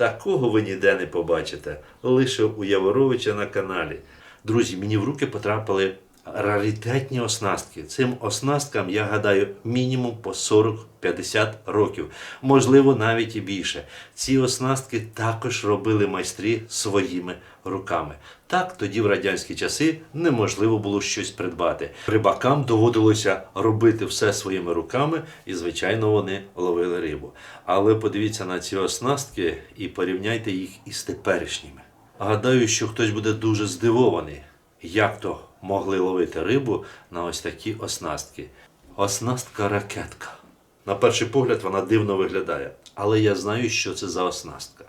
Такого ви ніде не побачите, лише у Яворовича на каналі. Друзі, мені в руки потрапили раритетні оснастки. Цим оснасткам, я гадаю, мінімум по 40-50 років, можливо, навіть і більше. Ці оснастки також робили майстрі своїми руками. Так, тоді в радянські часи неможливо було щось придбати. Рибакам доводилося робити все своїми руками, і, звичайно, вони ловили рибу. Але подивіться на ці оснастки і порівняйте їх із теперішніми. Гадаю, що хтось буде дуже здивований, як то могли ловити рибу на ось такі оснастки. Оснастка ракетка. На перший погляд вона дивно виглядає, але я знаю, що це за оснастка.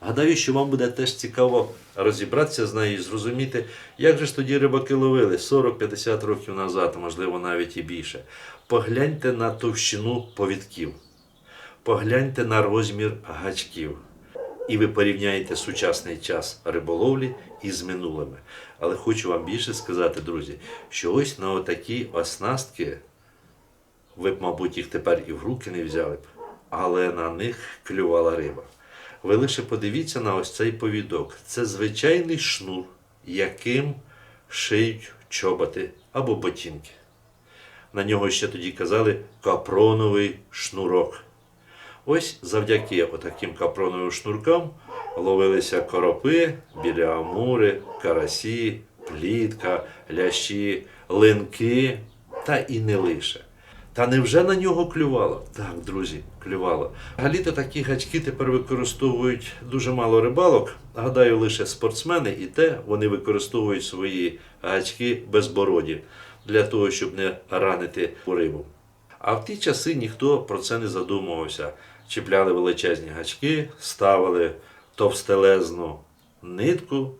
Гадаю, що вам буде теж цікаво розібратися з нею і зрозуміти, як же ж тоді рибаки ловили 40-50 років назад, можливо, навіть і більше. Погляньте на товщину повідків, погляньте на розмір гачків. І ви порівняєте сучасний час риболовлі із минулими. Але хочу вам більше сказати, друзі, що ось на отакі оснастки, ви б, мабуть, їх тепер і в руки не взяли б, але на них клювала риба. Ви лише подивіться на ось цей повідок. Це звичайний шнур, яким шиють чоботи або ботинки. На нього ще тоді казали капроновий шнурок. Ось завдяки отаким капроновим шнуркам ловилися коропи, біля амури, карасі, плітка, лящі, линки та і не лише. Та невже на нього клювало? Так, друзі, клювало. Взагалі-то такі гачки тепер використовують дуже мало рибалок. Гадаю, лише спортсмени, і те вони використовують свої гачки безбороді для того, щоб не ранити рибу. А в ті часи ніхто про це не задумувався. Чіпляли величезні гачки, ставили товстелезну нитку,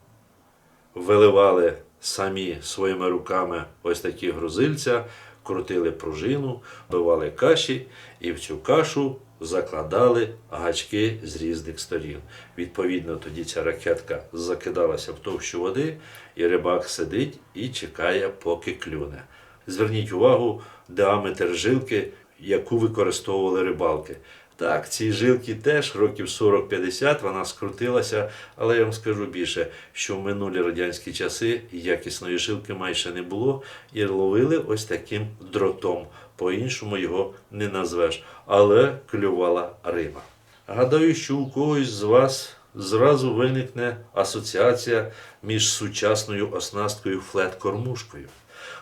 виливали самі своїми руками ось такі грузильця, крутили пружину, бивали каші і в цю кашу закладали гачки з різних сторін. Відповідно, тоді ця ракетка закидалася в товщу води, і рибак сидить і чекає, поки клюне. Зверніть увагу, діаметр жилки, яку використовували рибалки. Так, ці жилки теж років 40-50 вона скрутилася, але я вам скажу більше, що в минулі радянські часи якісної жилки майже не було, і ловили ось таким дротом. По-іншому його не назвеш, але клювала риба. Гадаю, що у когось з вас зразу виникне асоціація між сучасною оснасткою флет-кормушкою.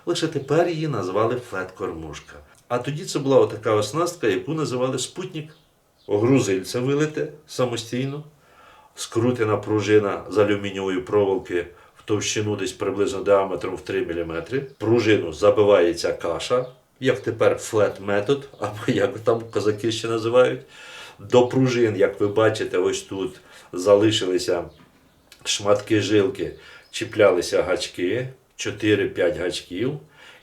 Лише тепер її назвали флет-кормушка. А тоді це була отака оснастка, яку називали спутник. Грузильце вилите самостійно, скрутена пружина з алюмінієвої проволоки в товщину десь приблизно діаметром в 3 мм. Пружину забивається каша, як тепер флет метод, або як там козаки ще називають. До пружин, як ви бачите, ось тут залишилися шматки жилки, чіплялися гачки, 4-5 гачків,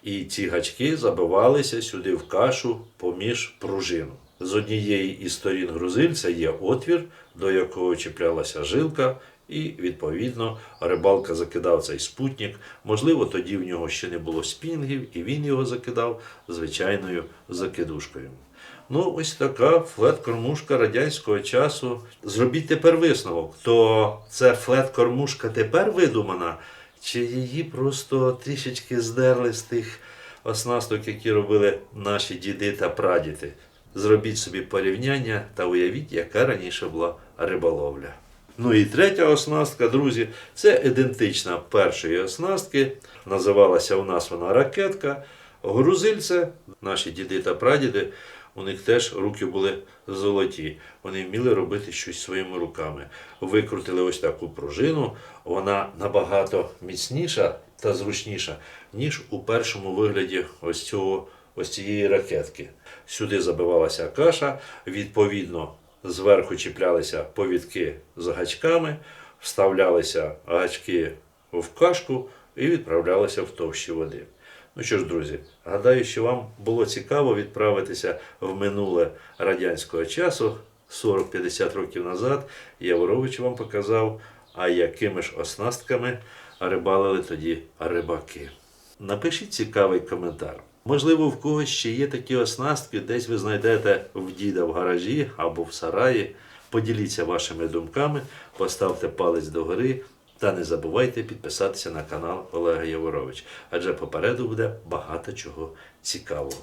і ці гачки забивалися сюди в кашу поміж пружину. З однієї із сторін грузильця є отвір, до якого чіплялася жилка, і відповідно рибалка закидав цей спутник. Можливо, тоді в нього ще не було спінгів, і він його закидав звичайною закидушкою. Ну, ось така флет-кормушка радянського часу. Зробіть тепер висновок, то це флет-кормушка тепер видумана, чи її просто трішечки здерли з тих оснасток, які робили наші діди та прадіди. Зробіть собі порівняння та уявіть, яка раніше була риболовля. Ну і третя оснастка, друзі, це ідентична першої оснастки. Називалася у нас вона ракетка. Грузильце, наші діди та прадіди, у них теж руки були золоті. Вони вміли робити щось своїми руками. Викрутили ось таку пружину, вона набагато міцніша та зручніша, ніж у першому вигляді ось цього ось цієї ракетки. Сюди забивалася каша, відповідно, зверху чіплялися повідки з гачками, вставлялися гачки в кашку і відправлялися в товщі води. Ну що ж, друзі, гадаю, що вам було цікаво відправитися в минуле радянського часу 40-50 років назад. Яворович вам показав, а якими ж оснастками рибалили тоді рибаки. Напишіть цікавий коментар. Можливо, в когось ще є такі оснастки, десь ви знайдете в діда в гаражі або в сараї. Поділіться вашими думками, поставте палець догори та не забувайте підписатися на канал Олега Яворович, адже попереду буде багато чого цікавого.